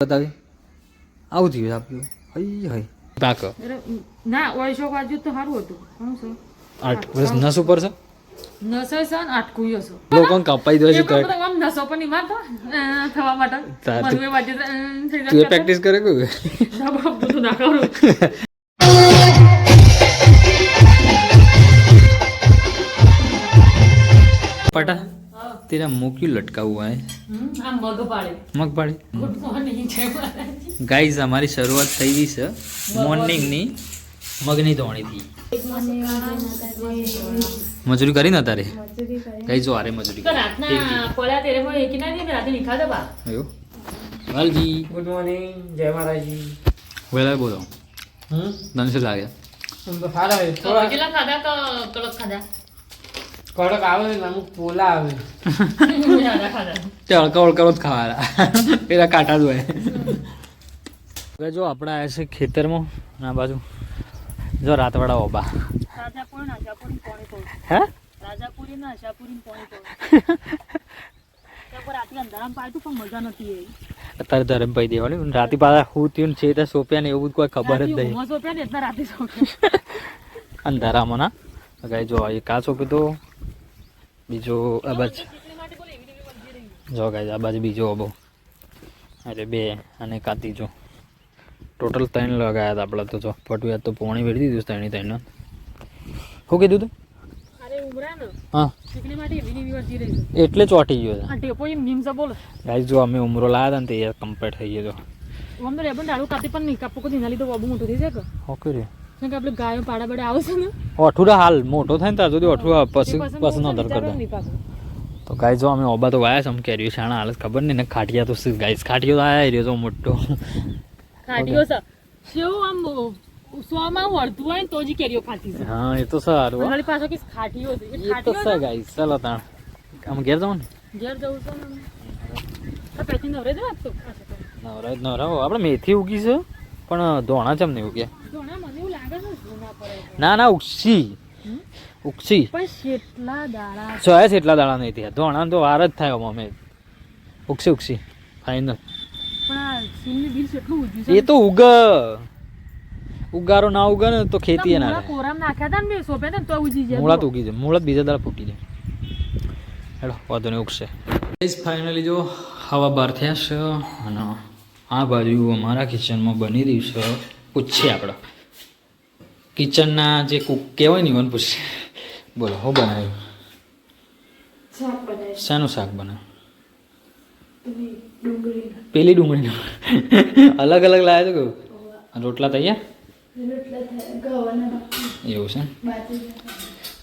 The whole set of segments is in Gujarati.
બતાવી? આવું થયું આપ્યું હઈ હઈ. તાક. ના ઓય શોક આજુ તો સારું હતું. શું છે? આઠ વર્ષ નસ ઉપર છે? નસો છે ને આટકું છે. લોકો કપાઈ દો છે તો આમ નસો પણ ની મારતો. થવા માટે. અ, થઈ તું પ્રેક્ટિસ કરે કે ના બાપ, બધું ના કરું. पटा तेरा मुंह क्यों लटका हुआ है હમ, આમ મગ પાડે મગફળી ગુડ મોર્નિંગ જય માતાજી. ગાઈઝ અમારી શરૂઆત થઈ ગઈ છે મોર્નિંગની મગની ધોણીથી મજૂરી કરી ને તારે ગાઈ જો આરે મજૂરી તો રાતના પડ્યા ત્યારે પણ એકી ના દે ને રાતે નિખા દે બા આવ્યો વાલજી ગુડ મોર્નિંગ જય મહારાજી વેલા બોલો હમ તને શું લાગે આમ તો સારા હોય તો થોડા કેટલા ખાધા તો કડક ખાધા કડક આવે ને અમુક પોલા જ ખાવાના. પેલા કાંટા જ હવે જો આપણે આવ્યા છે ખેતરમાં ના બાજુ. જો રાતવાડા ઓબા. હે? રાજાપુરી ને આશાપુરી અત્યારે ધરમભાઈ દેવાની. રાતે પાછા હું થયું છે ત્યાં સોપ્યા ને એવું કોઈ ખબર જ નહીં. અંધારામાં ના. જો એ કા સોંપ્યો તો બીજો આ બાજુ જો ગાય આ બાજુ બીજો અબો. અરે બે અને કાતી જો ટોટલ ત્રણ લગાયા હતા આપણે તો જો. પટવ્યા તો પોણી વેડી દીધું ત્રણે ત્રણ શું કીધું તું? એટલે ચોટી ગયો ગાય જો અમે ઉમરો લાયા હતા ને તે કમ્પ્લીટ થઈ ગયો ઓમ તો રેબન ડાળું કાતી પણ નહીં કાપો કોઈ લીધો બાબુ મોટું થઈ જાય કે? ઓકે રે. કે આપણે ગાયો પાડા બડે આવશે ને. અઠુરા હાલ મોટો થાય ને ત્યાં સુધી અઠુરા પછી પછી નો કરી. તો ગાય જો અમે ઓબા તો વાયા છે અમે કેરીઓ શાણા હાલત ખબર નહીં ને ખાટિયા તો ગાઈસ ખાટિયો તો આયા રહ્યો તો મોટો. કાઢ્યો છે. શેવ આમ સોમાં વળતું હોય તો જ કેરીઓ ખાતી છે. હા એ તો સારું કે છે. એ તો છે છે? ગાઈસ ચાલો તાણ. આમ ઘેર જાવ ને ઘેર જવું છે ને આ નવરે જ રાખતો નવરા નવરા આપણે મેથી ઉગી છે પણ ધોણા ચમ નહીં ઉગ્યા? જોણા ના ના શેટલા દાડા ચોયા છે એટલા દાડા નહીં થયા ધોણા તો વાર જ થાય મમ્મી ઉગશી ઉગશી ફાઇનલ એ તો ઉગ. ઉગારો ના ઉગે ને તો ખેતી ના થાય. કોરામ નાખ્યા હતા ને મેં ને તો ઉજી જાય. ઉગી જાય. મૂળા બીજા દાડા ફૂટી જાય. હેડો વાંધો નહીં ઉગશે. ફાઇનલી જો હવા બહાર થયા છે અને આ બાજુ અમારા કિચનમાં બની રહ્યું છે. પૂછીએ આપણે. કિચનના જે કુક કહેવાય ને મને પૂછીએ બોલો હું બનાવ્યું? શાનું શાક બનાવ્યું? પેલી ડુંગળીનું. અલગ અલગ લાવ્યા તો કેવું? રોટલા તૈયાર? એવું છે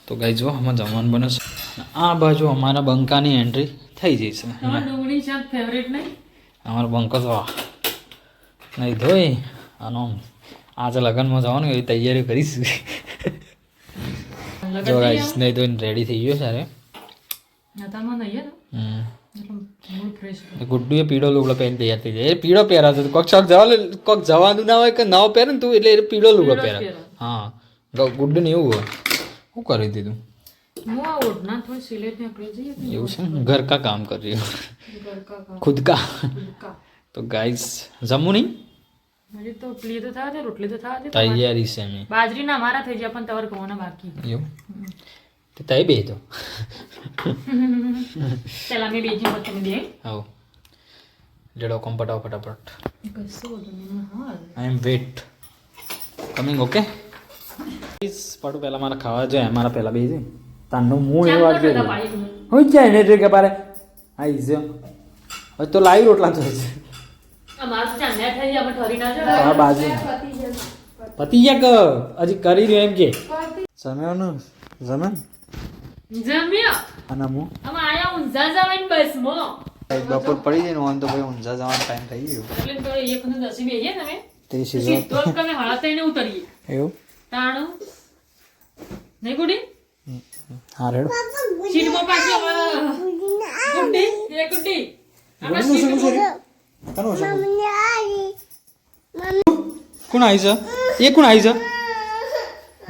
તો ગાઈ જુઓ આમાં જમવાનું બને છે. આ બાજુ અમારા બંકાની એન્ટ્રી થઈ જઈ છે. તમારા ડુંગળી શાક ફેવરેટ નહીં? અમારો બંકો તો નહીં ધોઈ આનો આજે લગ્નમાં જવાનું એવી તૈયારી કરીશ. જો ગાઈસ નહીં ધોઈને રેડી થઈ ગયો સારે ગુડ્ડુએ પીળો લુગડો પહેરી તૈયાર થઈ જાય. એ પીળો પહેરાતો કોક ચોક જવા કોક જવાનું ના હોય કે નવો પહેરે ને તું એટલે એ પીળો લુગડો પહેરે. હા. ગુડ્ડુ ને એવું હોય. શું કરી દીધું? એવું છે ને? ઘર કા કામ કરી રહ્યો. ખુદ કા તો ગાઈસ જમવું નહીં? હજી તો પ્લી તો થવા દે રોટલી તો થવા દે તૈયારી છે અમે બાજરીના મારા થઈ ગયા પણ તમારે કહેવાના બાકી. એવું? તે તઈ બે તો. પેલા મેં બેજી મત તમે દે. આવો. જડો કોમ પટાવો ફટાફટ. I am wait coming okay please પાટું પહેલાં મારા ખાવા જોઈએ મારા પહેલાં બે છે તારનું હું એ વાત કરી હું જાય ને કે પારે આઈ હવે તો લાઈવ રોટલા જોઈએ બાજુ. પતી ગયા? કે હજી કરી રહ્યો એમ કે. જમ્યા જમ્યો અને હું? અમે આયા ઊંઝા જવાની બપોર પડી જાય ને ઓન તો ભાઈ ઊંઝા જવાનો ટાઈમ થઈ ગયો. એટલે તો એક ને દસી બેહીએ ને ત્રીસ સીધો તમે હાડા થઈને ઉતરીએ. એવું? તાણું. નહીં ગુડી હા રેડો. સીટમાં પાછી અમારા ગુડી એ ગુડી આપણા સીટમાં કોણ આવી છે? એ કોણ આવી છે?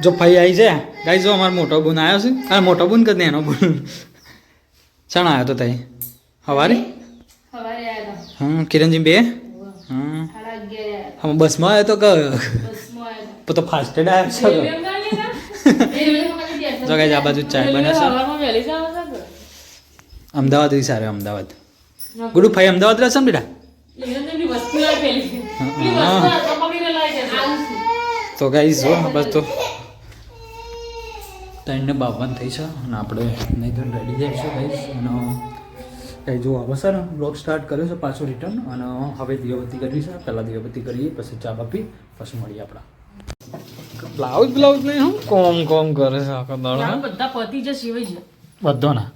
જો ભાઈ આવી છે. ગાઈ જો અમારો મોટો બુન આવ્યો છે. અરે મોટો બુન કદ એનો બુન? ચણ આવ્યો તો તઈ? હવારે? હમ કિરણજી બે? હમ. હમ બસમાં આવ્યો તો કે? તો. ફાસ્ટ ફાસ્ટેડ આવ્યો છો જો ગાઈ આ બાજુ ચાય બને છે. છે? અમદાવાદ વિચાર્યો અમદાવાદ. ગુડુ ભાઈ અમદાવાદ રહેશે ને બેટા? તો ગાઈઝ જો બસ તો ત્રણને બાવન થઈ છે અને આપણે નહીં તો રેડી જઈશું ગાઈઝ અને કંઈ જો હવે સર બ્લોગ સ્ટાર્ટ કર્યો છે પાછો રિટર્ન અને હવે દીવાબત્તી કરવી છે. પહેલાં દીવાબત્તી કરીએ પછી ચા બાપી પછી મળીએ આપણા. બ્લાઉઝ બ્લાઉઝ નહીં હું કોમ કોમ કરે છે આખો દાડો બધા પતિ જે સિવાય છે. બધો ના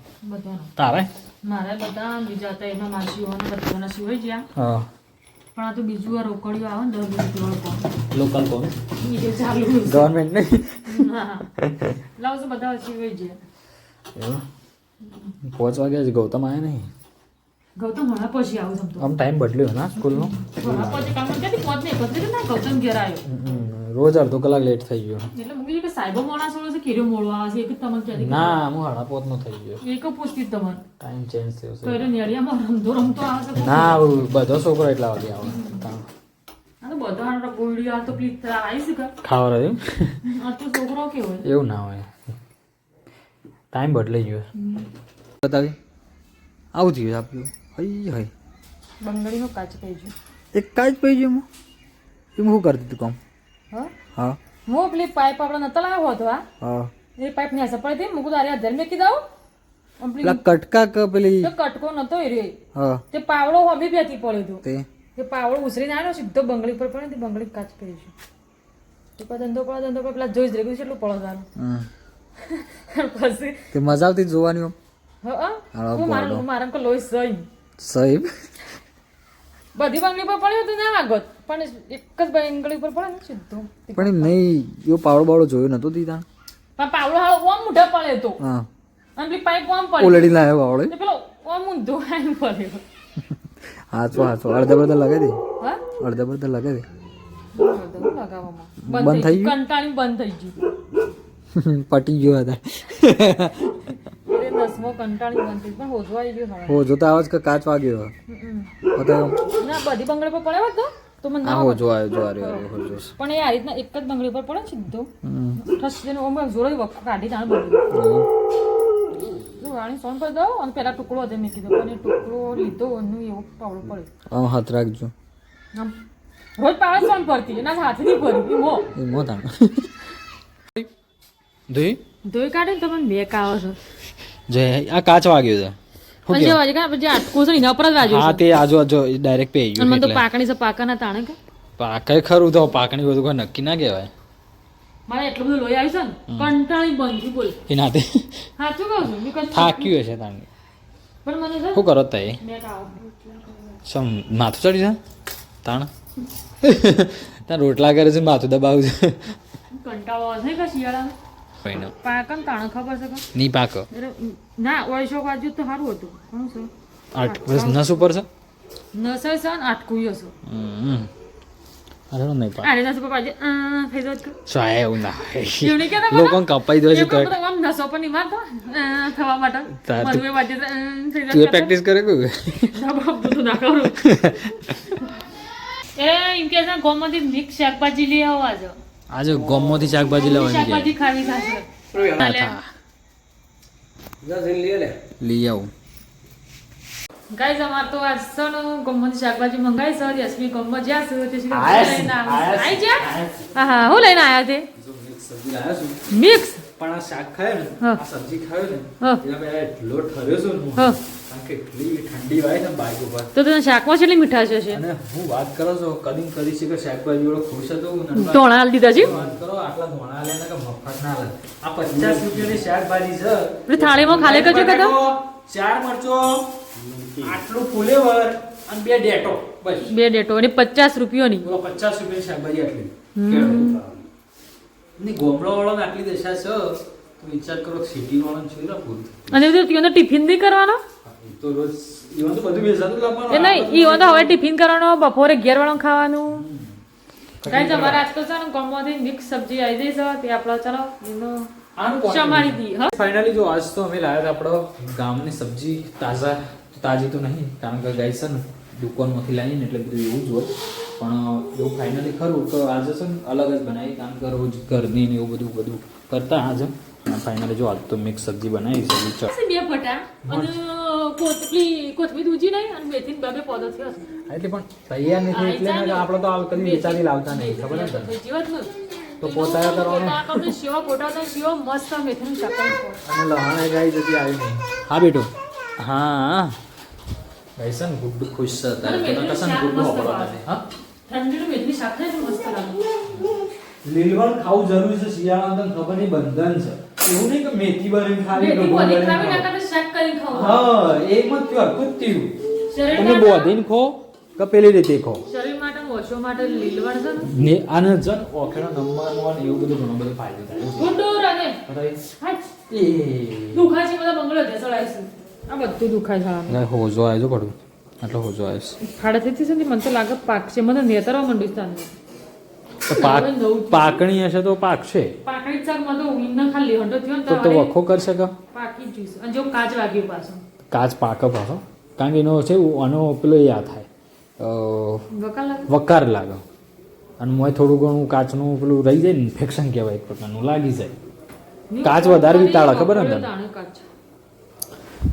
તારે? મારે બધા બીજા હતા એમાં માસીઓને બધાના સિવાય ગયા હા. પણ આ તો બીજું આ રોકડિયું આવે ને દસ મિનિટ લોકલ કોમ એ ચાલુ ગવર્મેન્ટ નહીં? હા. બ્લાઉઝ બધા સિવાય છે પહોંચવા પાંચ વાગ્યા જ ગૌતમ આવ્યા નહીં? ગૌતમ ઘણા પછી આવું આમ ટાઈમ બદલ્યો ના સ્કૂલનો ઘણા પછી કામ ક્યાંથી પહોંચ નહીં પહોંચ ના ગૌતમ ઘેર આવ્યો. રોજ અડધો કલાક લેટ થઈ ગયો. એટલે મૂકી કે સાહેબો મોડા છોડો છે કેરો મોડો આવે છે એક તમને ક્યાંથી ના હું હાડા પોત નો થઈ ગયો. એક પૂછતી તમને. ટાઈમ ચેન્જ થયો તો છે એને નેળિયામાં રમતો રમતો આવે ના બધો છોકરો એટલા વાગે આવે. તા. તો તો ખાવા રહ્યું? છોકરો કેવો એવું ના હોય. ટાઈમ બદલાઈ ગયો. બતાવી. આવું થયું આપ્યું હઈ હઈ. બંગડીનો કાચ કહી છે એક કાચ પડી ગયું એમાં? શું કરતી તું કામ? હા? હા. પેલી પાઇપ આપણે નતા લાવ્યો હતો આ હા. એ પાઇપ ને સપડી હતી મૂકું તારે હજાર મેં કીધા પેલી કટકા કે પેલી કટકો નતો રે હા. તે પાવડો હમી બેથી પડ્યો હતો. તે. તે પાવડો ઉછરીને આવ્યો સીધો બંગડી પર પડ્યો તે બંગડી કાચ પડી છે તો પછી ધંધો પડો ધંધો પડે પેલા જોઈ જ રહ્યું કેટલું પડો તારું. પછી મજા આવતી જોવાની હા હું. મારા અંકલ લોહી સહી. સાહેબ બધી બંગડી પર પડ્યો તો ના આગત પણ એક જ બંગડી પર પડે ને સીધો. પણ નહીં એવો પાવડો બાવડો જોયો નતો પણ પાવડો હાલો ઓમ મુઢા પડે તો. હા. અને પેલી પાઇપ ઓમ પડે ઓલરેડી લાવ્યો પાવડો. પેલો ઓમ ઊંધો આઈને પડ્યો. હાચો હાચો. અડધા લગાવી દે હા? અડધા પડધા લગાવી લગાવવામાં. બંધ થઈ ગયું? કંટાળી બંધ થઈ ગયું. પટી ગયો હતા. એ દસમો કંટાળી બનતી પણ હોજો આવી ગયો હવે. હો જોતા આવાજ કે કાચ વાગ્યો હમ. ના બધી બંગડી પર પડ્યો હતો તો? તો મને આ ના હો આવ્યો જો આવ્યો આવ્યો. પણ એ આ રીતના એક જ બંગડી પર પડે ને સીધો. ઠસ ઓમ જોડે વખો કાઢી તાણ વાણી સોન પર દો અને પેલા ટુકડો હતો મેં કીધું. અને ટુકડો લીધો અને એવો પાવડો પડ્યો. આમ હાથ રાખજો. આમ રોજ પાવડે સોન પડતી એના હાથથી ભરી મો. મો તાણ. ધોઈ? ધોઈ કાઢે ને તો મને બે કાવો છો. જય આ કાચ વાગ્યું છે. અને વાજે કે જે આટકું છે ને એના ઉપર જ વાજ્યું હા તે આજુ આજુ ડાયરેક્ટ પે ગયું મને તો પાકણી છે પાકાના તાણે કે? પાકે ખરું તો પાકણી બધું કોઈ નક્કી ના કહેવાય. મારે એટલું બધું લોહી આવ્યું છે ને કંટાળી બંધ બોલ. એ નાતે સાચું કહું છું? થાક્યું હશે તાણે. પણ મને શું કરો તય સમ માથું ચડી છે? તાણ? ત્યાં રોટલા કરે છે માથું દબાવું છે. કંટાળો આવે છે કે શિયાળામાં કોઈને પાકન તાણે ખબર છે કે પાક. ના ઓળશો બાજુ તો સારું હતું. છે? આઠ બસ નસ ઉપર છે? નસાઈ છે ને આટકું હશે હમ. અરે નહીં પાક આને નસ પર બાજુ થઈ જાય કે શું એવું ના એવું નહીં લોકો કપાઈ દે છે તો આમ નસો પર મારતો. થવા માટે. તું પ્રેક્ટિસ કરે કે બધું ના કરું. એ છે ગોમાંથી મિક્સ શાકભાજી લઈ આવવા આજે આજે ગોમમાંથી શાકભાજી લેવાની શાકભાજી ખાવી થશે જાય લઈ આવું. ગાઈઝ અમાર તો આજ સનો ને શાકભાજી મંગાઈ સર યશવી ગોમો જ્યાં છે તે છે, લઈને છે, આઈ જ્યાં? હા હા હું લઈને આયા તે છું. મિક્સ? પણ આ શાક ખાયો ને આ સબ્જી ખાયો ને હા. એના પહેલા એટલો ઠર્યો છું ને ઠંડી વાય ને બાઈક ઉપર. તો તને શાકમાં કેટલી મીઠાશ હશે? અને હું વાત કરો છો કદી કરી છે કે શાકભાજી વાળો ખુશ હતો ધોણા હાલ દીધા છે? વાત કરો આટલા ધોણા લે કે મફત ના લે આ પચાસ રૂપિયાની શાકભાજી છે. થાળીમાં ખાલે કરજો કે ચાર મરચો આટલું ફુલેવર અને બે ડેટો બસ. બે ડેટો અને પચાસ રૂપિયાની. બોલો પચાસ રૂપિયાની શાકભાજી આટલી. ની ગોમડો વાળો આટલી દશા છે તો વિચાર કરો સિટી વાળો છે ને પૂરું અને ટિફિન બી કરવાનો? તો રોજ ઈવન તો બધું બેસાતું લાવવાનું એ નહીં ઈઓ તો હવે ટિફિન કરવાનો બપોરે ઘેર વાળું ખાવાનું. કઈ તમારે આજ છે ને ગમમાંથી મિક્સ સબ્જી આવી જઈ છે તે આપણે ચાલો એનો ફાઇનલી જો આજ તો અમે લાવ્યા હતા આપણો ગામની સબ્જી તાજા તાજી તો નહીં કારણ કે ગાય છે ને દુકાનમાંથી લાવીને એટલે બધું એવું જ હોય. પણ એવું ફાઇનલી ખરું તો આજે છે ને અલગ જ બનાવી કારણ કે રોજ ઘરની ને એવું બધું બધું કરતા આજે. ફાઇનલી જો આજ તો મિક્સ સબ્જી બનાવી સબ્જી બે ફટા અને કોથળી કોથમીર દૂજી નહીં અને મેથી બે બે પોદો થયો. એટલે પણ તૈયાર નથી એટલે આપણે તો કદી વિચારી લાવતા નહીં ખબર ને? જીવત તો પોતાએ કરવાનું. પોતા કરું, શિવો પોતા મસ્ત મેથીનું શાક અને લહાણે ગાઈ જતી આવી નહીં હા બેટું. હા. ગાઈ છે ને ખુશ છે તારે તને કશે ને ગુડ્ડુ વાપરવા હા? ઠંડીનું મેથીનું શાક થાય મસ્ત લાગે. લીલવણ ખાવું જરૂરી છે શિયાળામાં તને ખબર નહીં બંધન છે. એવું નહીં કે મેથી બની ખાવી મેથી બનીને ખાવી ના. કરતા શાક કરીને ખાવ હા એક મત થયું હરકું જ શરીર તમે બોધીને ખો કે પેલી રીતે ખો. શરીર માટે ઓછો માટે લીલવણ છે ને? ને આને જન ઓખેડો નમવાનો અને એવું બધું ઘણો બધો ફાયદો થાય. છે. ગુંડો રાગે. હાચ. એ. દુખા છે બધા બંગલો ધેસડાય છે. આ બધું દુખાય છે ના હોજો આજો પડું. આટલો હોજો આવ્યો ખાડા થઈ છે ને મને તો લાગે પાક છે. મને નેતરવા માંડ્યું છે પાકણી હશે તો પાકશે પાકણી શાકમાં તો ઊંઘના ખાલી હંડો થયો તો વખો કરશે કે? પાકી જ અને જો કાચ વાગ્યો પાછો. કાચ પાક પાછો. કારણ કે એનો છે આનો પેલો યા થાય. વકાર લાગે? અને મોય થોડું ઘણું કાચનું પેલું રહી જાય ને ઇન્ફેક્શન કહેવાય એક પ્રકારનું લાગી જાય. કાચ વધારે વિતાળે, ખબર ને તને?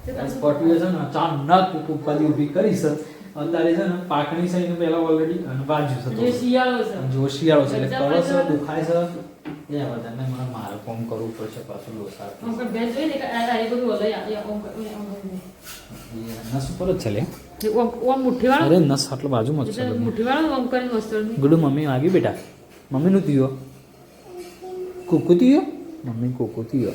છે ને ઉપાધિ ઊભી કરી છે. અત્યારે છે ને પાકણી છે એને પહેલા ઓલરેડી અને વાજ્યું છે જે શિયાળો છે. જો શિયાળો છે એટલે કરે છે દુખાય છે? એ બધાને મને મારે કોમ કરવું પડશે પાછું લોસા કરી ભેંસ જોઈ ને કે આ- એ બધું ઓલે આ- ઓમ નસ ઉપર જ છે લે. એ ઓમ ઓમ મુઠ્ઠીવાળો? અરે નસ આટલો બાજુમાં જ છે એટલે બધી. મુઠ્ઠીવાળો ઓમ કરીને. ગુડુ મમ્મી વાગી બેટા? મમ્મીનું થયો? કુકુ તીયો મમ્મી કુકુ તીયો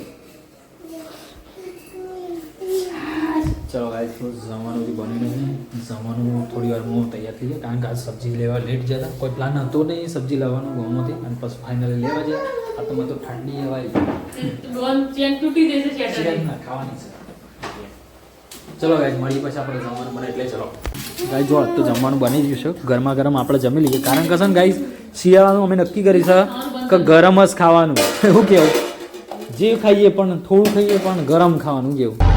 ચલો ગાઈસ તો જમવાનું બી બની નહીં. જમવાનું થોડી વારમાં તૈયાર થઈ જાય કારણ કે આજ સબ્જી લેવા લેટ જતા કોઈ પ્લાન હતો નહીં સબ્જી લાવવાનો ગોમાંથી અને પછી ફાઇનલી લેવા જાય આ તો મને તો ઠંડી હવાય ચેન તૂટી જશે ખાવાની છે. ચલો ગાઈસ મળી પછી આપણે જમવાનું બને એટલે ચલો. ગાઈસ જો આજ તો જમવાનું બની ગયું છે. ગરમા ગરમ આપણે જમી લઈએ. કારણ કે છે ને ગાઈસ શિયાળાનું અમે નક્કી કરી છે કે ગરમ જ ખાવાનું. એવું કેવું. જે ખાઈએ પણ થોડું ખાઈએ પણ ગરમ ખાવાનું કેવું.